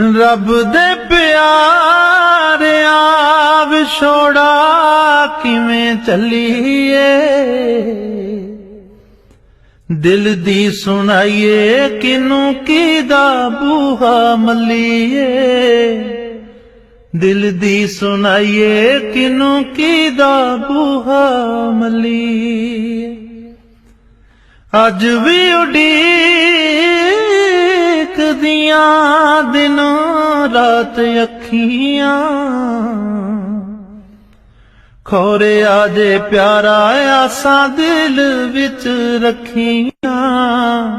ਰੱਬ ਦੇ ਪਿਆਰਿਆਂ ਵਿਛੋੜਾ ਕਿਵੇਂ ਚੱਲੀਏ? ਦਿਲ ਦੀ ਸੁਣਾਈਏ, ਕਿਨੂੰ ਕੀਦਾ ਬੂਹਾ ਮੱਲੀਏ? ਦਿਲ ਦੀ ਸੁਣਾਈਏ, ਕਿਨੂੰ ਕੀਦਾ ਬੂਹਾ ਮੱਲੀਏ? ਅੱਜ ਵੀ ਉਡੀ ਦਿਨੋਂ, ਰਾਤ ਅੱਖੀਆਂ। ਖੋਰੇ ਆਜੇ ਪਿਆਰਾ, ਆਸਾਂ ਦਿਲ ਵਿੱਚ ਰੱਖੀਆਂ।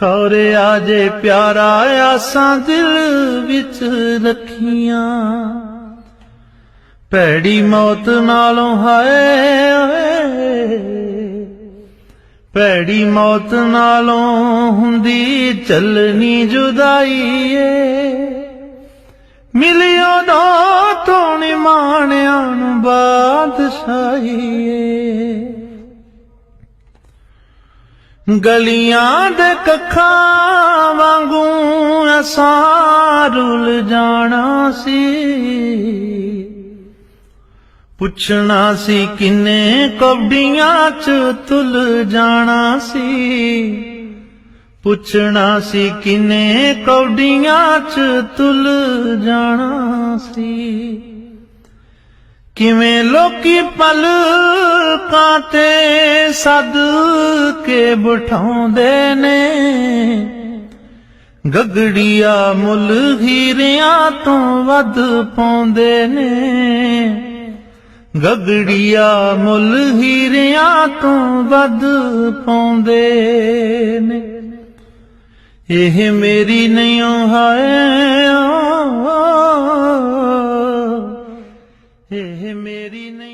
ਖੋਰੇ ਆਜੇ ਪਿਆਰਾ, ਆਸਾਂ ਦਿਲ ਵਿੱਚ ਰੱਖੀਆਂ। ਭੈੜੀ ਮੌਤ ਨਾਲੋਂ ਹਾਏ ਓਏ ਭੈੜੀ ਮੌਤ ਨਾਲੋਂ ਹੁੰਦੀ ਚੱਲਣੀ ਜੁਦਾਈ ਏ। ਮਿਲਿਓ ਦੋ ਤੋਣ ਮਾਣਿਆਂ ਨੂੰ ਬਾਦਸ਼ਾਹੀ ਏ। ਗਲੀਆਂ ਦੇ ਕੱਖਾਂ ਵਾਂਗੂ ਅਸਾਂ ਰੁਲ ਜਾਣਾ ਸੀ। ਪੁੱਛਣਾ ਸੀ ਕਿੰਨੇ ਕਬਡੀਆਂ ਚ ਤੁਲ ਜਾਣਾ ਸੀ। ਪੁੱਛਣਾ ਸੀ ਕਿੰਨੇ ਕੌਡੀਆਂ ਚ ਤੁਲ ਜਾਣਾ ਸੀ। ਕਿਵੇਂ ਲੋਕੀ ਪਲ ਕਾਤੇ ਸਦ ਕੇ ਬਿਠਾਉਂਦੇ ਨੇ। ਗਗੜੀਆ ਮੁੱਲ ਹੀਰਿਆਂ ਤੋਂ ਵੱਧ ਪਾਉਂਦੇ ਨੇ। ਗਗੜੀਆ ਮੁੱਲ ਹੀਰਿਆਂ ਤੋਂ ਵੱਧ ਪਾਉਂਦੇ ਨੇ। ਇਹ ਮੇਰੀ ਨਹੀਂ ਹਾਏ ਓ, ਇਹ ਮੇਰੀ ਨਹੀਂ